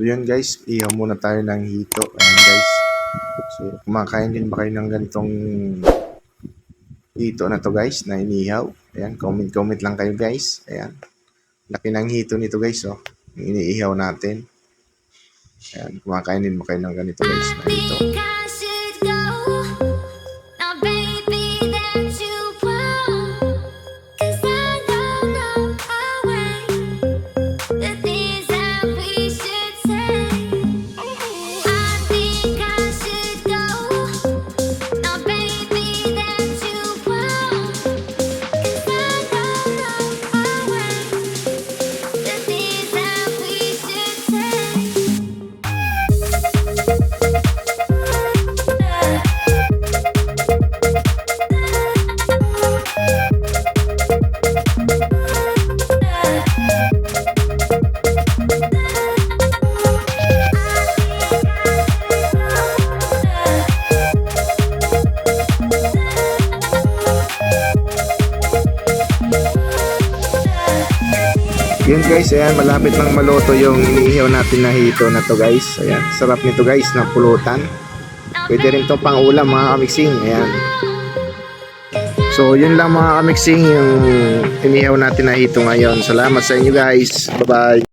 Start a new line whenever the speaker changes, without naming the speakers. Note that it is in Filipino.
So yun guys, ihaw muna tayo ng hito. Ayan guys. So kumakain din ba kayo ng ganitong hito na to guys, na inihaw? Ayan, comment-comment lang kayo guys. Ayan. Laki ng hito nito guys, oh. Iniihaw natin. Ayan, kumakain din ba kayo ng ganito guys, na hito? Yun guys, ayan, malapit lang maluto yung iniihaw natin na hito na to guys. Ayan, sarap nito guys, na pulutan. Pwede rin to pang ulam mga kamiksing. Ayan. So, yun lang mga kamiksing yung inihaw natin na hito ngayon. Salamat sa inyo guys. Bye-bye.